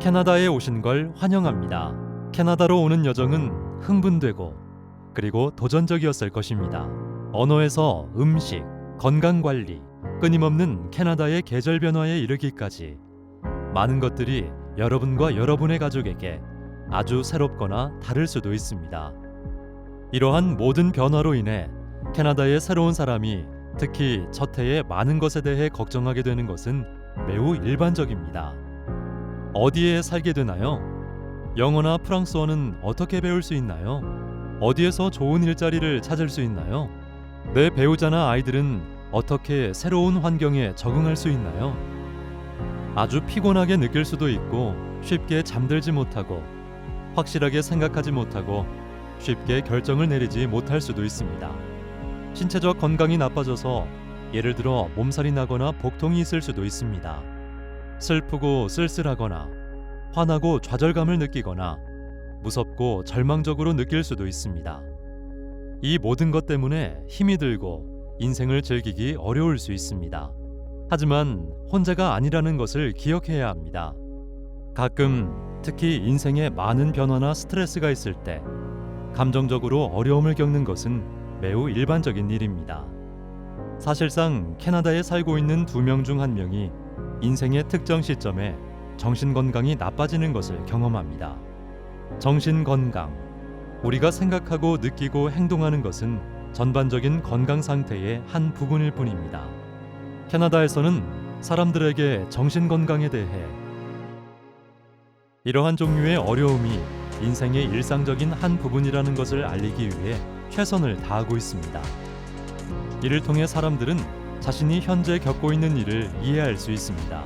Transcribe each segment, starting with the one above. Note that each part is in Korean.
캐나다에 오신 걸 환영합니다. 캐나다로 오는 여정은 흥분되고 그리고 도전적이었을 것입니다. 언어에서 음식, 건강 관리, 끊임없는 캐나다의 계절 변화에 이르기까지 많은 것들이 여러분과 여러분의 가족에게 아주 새롭거나 다를 수도 있습니다. 이러한 모든 변화로 인해 캐나다의 새로운 사람이 특히 첫 해에 많은 것에 대해 걱정하게 되는 것은 매우 일반적입니다. 어디에 살게 되나요? 영어나 프랑스어는 어떻게 배울 수 있나요? 어디에서 좋은 일자리를 찾을 수 있나요? 내 배우자나 아이들은 어떻게 새로운 환경에 적응할 수 있나요? 아주 피곤하게 느낄 수도 있고 쉽게 잠들지 못하고 확실하게 생각하지 못하고 쉽게 결정을 내리지 못할 수도 있습니다. 신체적 건강이 나빠져서 예를 들어 몸살이 나거나 복통이 있을 수도 있습니다. 슬프고 쓸쓸하거나 화나고 좌절감을 느끼거나 무섭고 절망적으로 느낄 수도 있습니다. 이 모든 것 때문에 힘이 들고 인생을 즐기기 어려울 수 있습니다. 하지만 혼자가 아니라는 것을 기억해야 합니다. 가끔 특히 인생에 많은 변화나 스트레스가 있을 때 감정적으로 어려움을 겪는 것은 매우 일반적인 일입니다. 사실상 캐나다에 살고 있는 두 명 중 한 명이 인생의 특정 시점에 정신 건강이 나빠지는 것을 경험합니다. 정신 건강. 우리가 생각하고 느끼고 행동하는 것은 전반적인 건강 상태의 한 부분일 뿐입니다. 캐나다에서는 사람들에게 정신 건강에 대해 이러한 종류의 어려움이 인생의 일상적인 한 부분이라는 것을 알리기 위해 최선을 다하고 있습니다. 이를 통해 사람들은 자신이 현재 겪고 있는 일을 이해할 수 있습니다.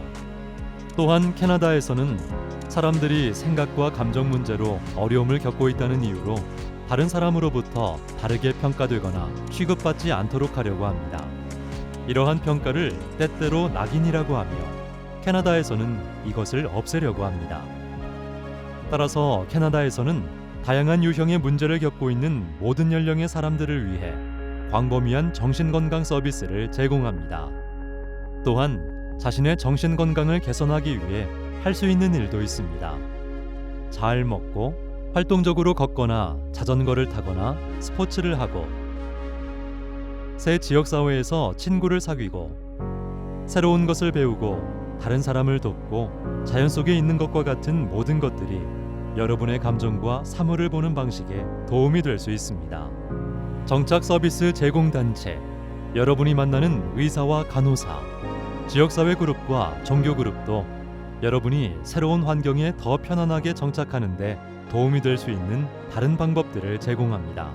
또한 캐나다에서는 사람들이 생각과 감정 문제로 어려움을 겪고 있다는 이유로 다른 사람으로부터 다르게 평가되거나 취급받지 않도록 하려고 합니다. 이러한 평가를 때때로 낙인이라고 하며 캐나다에서는 이것을 없애려고 합니다. 따라서 캐나다에서는 다양한 유형의 문제를 겪고 있는 모든 연령의 사람들을 위해 광범위한 정신건강 서비스를 제공합니다. 또한 자신의 정신건강을 개선하기 위해 할 수 있는 일도 있습니다. 잘 먹고 활동적으로 걷거나 자전거를 타거나 스포츠를 하고 새 지역사회에서 친구를 사귀고 새로운 것을 배우고 다른 사람을 돕고 자연 속에 있는 것과 같은 모든 것들이 여러분의 감정과 사물을 보는 방식에 도움이 될 수 있습니다. 정착 서비스 제공 단체, 여러분이 만나는 의사와 간호사, 지역사회 그룹과 종교 그룹도 여러분이 새로운 환경에 더 편안하게 정착하는데 도움이 될 수 있는 다른 방법들을 제공합니다.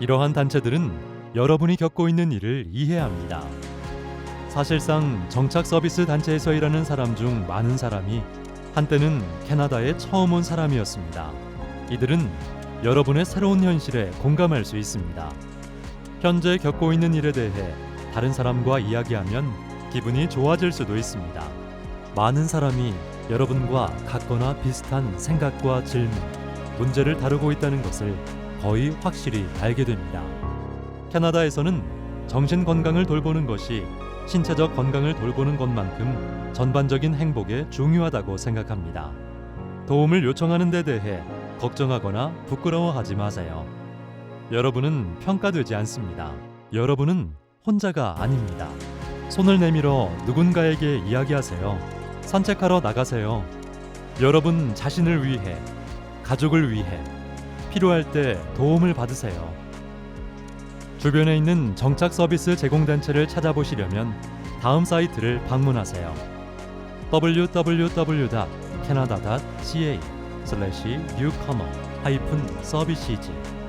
이러한 단체들은 여러분이 겪고 있는 일을 이해합니다. 사실상 정착 서비스 단체에서 일하는 사람 중 많은 사람이 한때는 캐나다에 처음 온 사람이었습니다. 이들은 여러분의 새로운 현실에 공감할 수 있습니다. 현재 겪고 있는 일에 대해 다른 사람과 이야기하면 기분이 좋아질 수도 있습니다. 많은 사람이 여러분과 같거나 비슷한 생각과 질문, 문제를 다루고 있다는 것을 거의 확실히 알게 됩니다. 캐나다에서는 정신 건강을 돌보는 것이 신체적 건강을 돌보는 것만큼 전반적인 행복에 중요하다고 생각합니다. 도움을 요청하는 데 대해 걱정하거나 부끄러워하지 마세요. 여러분은 평가되지 않습니다. 여러분은 혼자가 아닙니다. 손을 내밀어 누군가에게 이야기하세요. 산책하러 나가세요. 여러분 자신을 위해, 가족을 위해 필요할 때 도움을 받으세요. 주변에 있는 정착 서비스 제공 단체를 찾아보시려면 다음 사이트를 방문하세요. www.canada.ca/newcomer-services